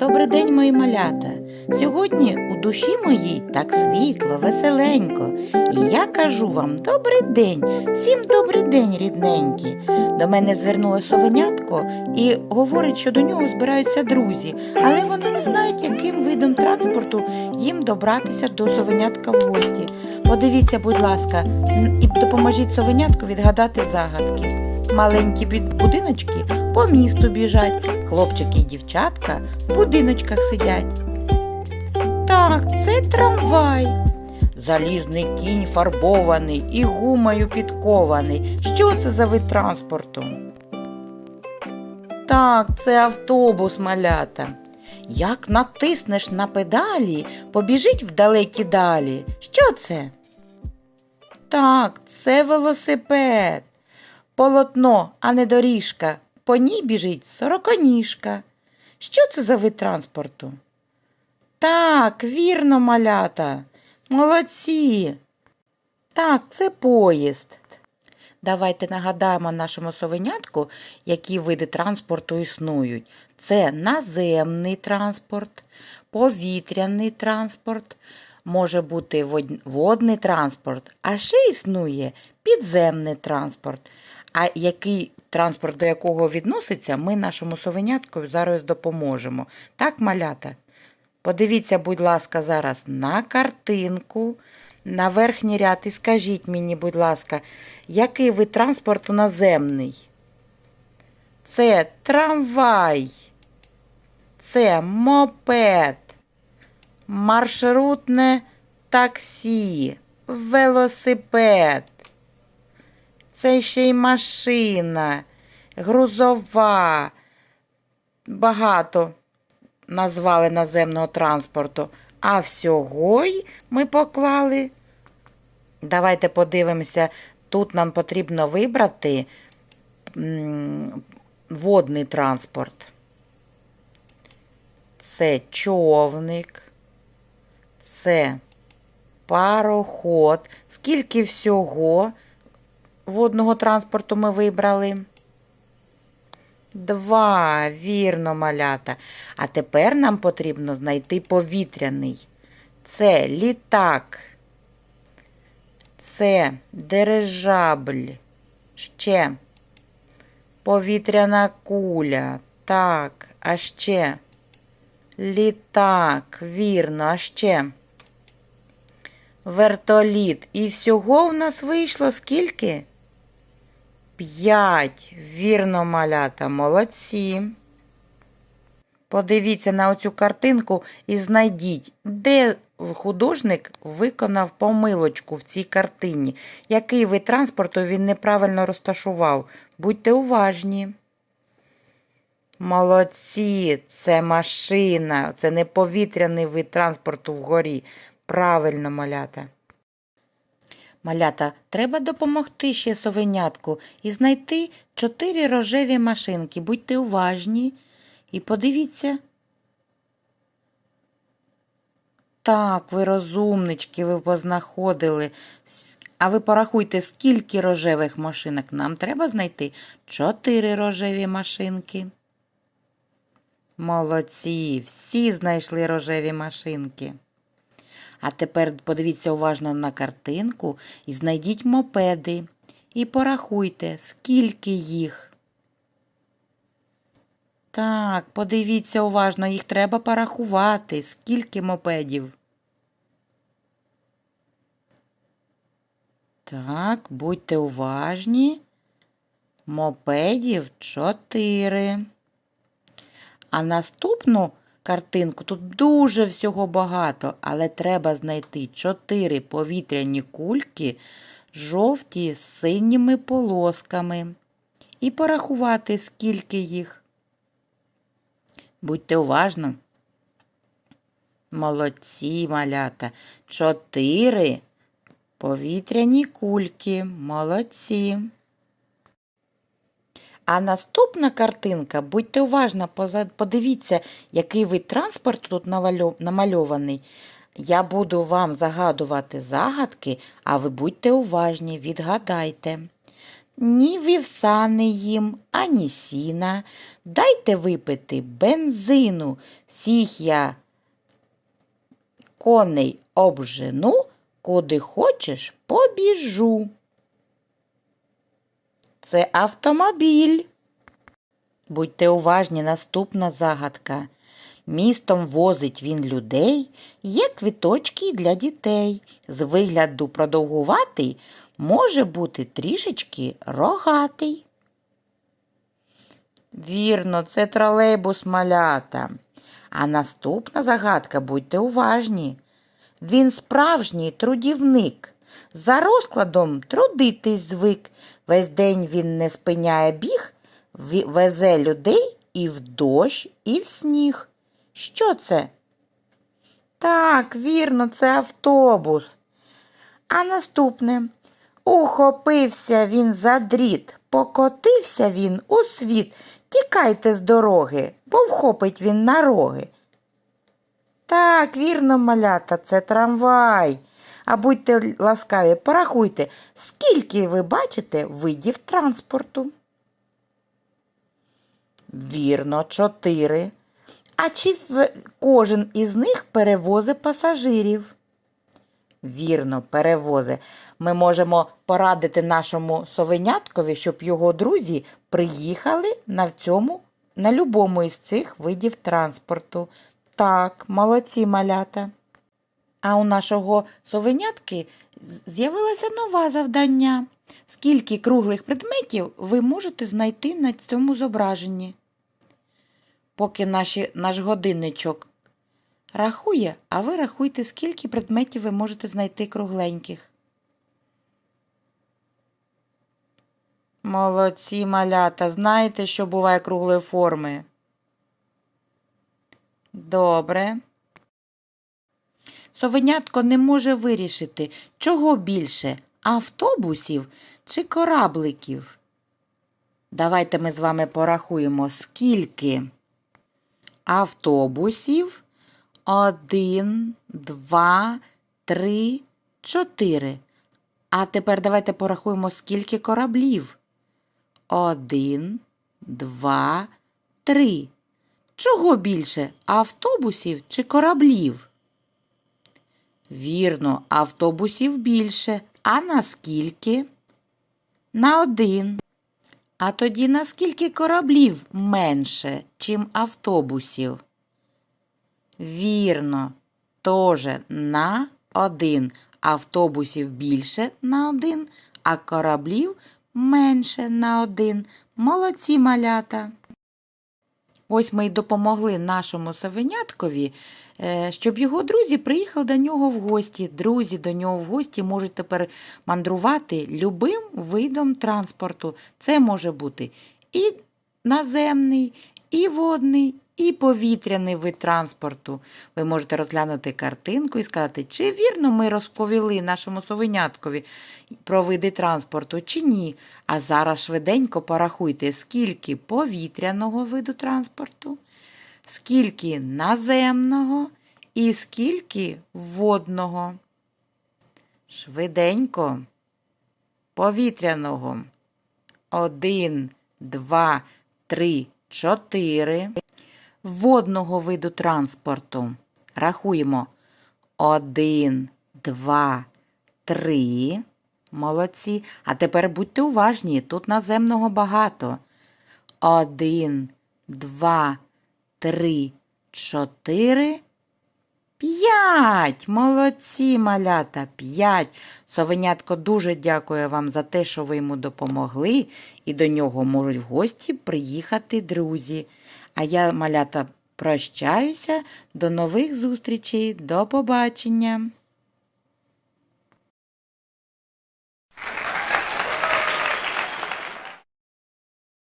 Добрий день, мої малята. Сьогодні у душі моїй так світло, веселенько. І я кажу вам добрий день, всім добрий день, рідненькі. До мене звернулося совенятко і говорить, що до нього збираються друзі, але вони не знають, яким видом транспорту їм добратися до совенятка в гості. Подивіться, будь ласка, і допоможіть совенятку відгадати загадки. Маленькі будиночки по місту біжать, хлопчики і дівчатка в будиночках сидять. Так, це трамвай. Залізний кінь фарбований і гумою підкований. Що це за вид транспорту? Так, це автобус малята. Як натиснеш на педалі, побіжить в далекі далі. Що це? Так, це велосипед. Полотно, а не доріжка. По ній біжить сороконіжка. Що це за вид транспорту? Так, вірно, малята. Молодці. Так, це поїзд. Давайте нагадаємо нашому совенятку, які види транспорту існують. Це наземний транспорт, повітряний транспорт, може бути водний транспорт, а ще існує підземний транспорт. А який транспорт до якого відноситься, ми нашому совенятку зараз допоможемо. Так, малята? Подивіться, будь ласка, зараз на картинку, на верхній ряд і скажіть мені, будь ласка, який вид транспорту наземний? Це трамвай, це мопед, маршрутне таксі, велосипед. Це ще й машина, грузова. Багато назвали наземного транспорту. А всього й ми поклали. Давайте подивимося. Тут нам потрібно вибрати водний транспорт. Це човник, це пароход. Скільки всього водного транспорту ми вибрали? Два, вірно, малята. А тепер нам потрібно знайти повітряний. Це літак. Це дирижабль. Ще повітряна куля. Так, а ще літак, вірно, а ще вертоліт. І всього в нас вийшло скільки? П'ять. Вірно, малята, молодці. Подивіться на оцю картинку і знайдіть, де художник виконав помилочку в цій картині. Який вид транспорту він неправильно розташував. Будьте уважні. Молодці, це машина, це не повітряний вид транспорту вгорі. Правильно, малята. Малята, треба допомогти ще совенятку і знайти чотири рожеві машинки. Будьте уважні і подивіться. Так, ви розумнички, ви познаходили. А ви порахуйте, скільки рожевих машинок нам треба знайти? Чотири рожеві машинки. Молодці, всі знайшли рожеві машинки. А тепер подивіться уважно на картинку і знайдіть мопеди. І порахуйте, скільки їх. Так, подивіться уважно, їх треба порахувати, скільки мопедів. Так, будьте уважні. Мопедів чотири. А наступну картинку тут дуже всього багато, але треба знайти чотири повітряні кульки, жовті з синіми полосками. І порахувати, скільки їх. Будьте уважно. Молодці, малята. Чотири повітряні кульки. Молодці. А наступна картинка, будьте уважно, подивіться, який вид транспорту тут намальований. Я буду вам загадувати загадки, а ви будьте уважні, відгадайте. ні вівса не їм, ані сіна. Дайте випити бензину. Всіх я коней обжену, куди хочеш побіжу. Це автомобіль. Будьте уважні, наступна загадка. Містом возить він людей, є квіточки для дітей. З вигляду продовгуватий, може бути трішечки рогатий. Вірно, це тролейбус малята. А наступна загадка, будьте уважні. Він справжній трудівник. За розкладом трудитись звик. Весь день він не спиняє біг, везе людей і в дощ, і в сніг. Що це? Так, вірно, це автобус. А наступне. Ухопився він за дріт, покотився він у світ. Тікайте з дороги, бо вхопить він на роги. Так, вірно, малята, це трамвай. А будьте ласкаві, порахуйте, скільки ви бачите видів транспорту. Вірно, чотири. А чи кожен із них перевозить пасажирів? Вірно, перевози. Ми можемо порадити нашому совеняткові, щоб його друзі приїхали на цьому, на любому із цих видів транспорту. Так, молодці малята. А у нашого совенятки з'явилося нове завдання. Скільки круглих предметів ви можете знайти на цьому зображенні? Поки наші, наш годинничок рахує, а ви рахуйте, скільки предметів ви можете знайти кругленьких. Молодці малята, знаєте, що буває круглої форми? Добре. Совенятко не може вирішити, чого більше автобусів чи корабликів. Давайте ми з вами порахуємо, скільки автобусів. Один, два, три, чотири. А тепер давайте порахуємо, скільки кораблів. Один, два, три. Чого більше автобусів чи кораблів? Вірно, автобусів більше. А наскільки? На один. А тоді наскільки кораблів менше, чим автобусів? Вірно, теж на один. Автобусів більше на один, а кораблів менше на один. Молодці малята. Ось ми й допомогли нашому совеняткові, щоб його друзі приїхали до нього в гості. Друзі до нього в гості можуть тепер мандрувати любим видом транспорту. Це може бути і наземний, і водний, і повітряний вид транспорту. Ви можете розглянути картинку і сказати, чи вірно ми розповіли нашому совеняткові про види транспорту, чи ні. А зараз швиденько порахуйте, скільки повітряного виду транспорту, скільки наземного і скільки водного. Швиденько. Повітряного. Один, два, три, чотири. Водного виду транспорту. Рахуємо. Один, два, три. Молодці. А тепер будьте уважні, тут наземного багато. Один, два, три, чотири. П'ять! Молодці, малята, п'ять. Совенятко дуже дякує вам за те, що ви йому допомогли, і до нього можуть в гості приїхати друзі. А я, малята, прощаюся. До нових зустрічей. До побачення.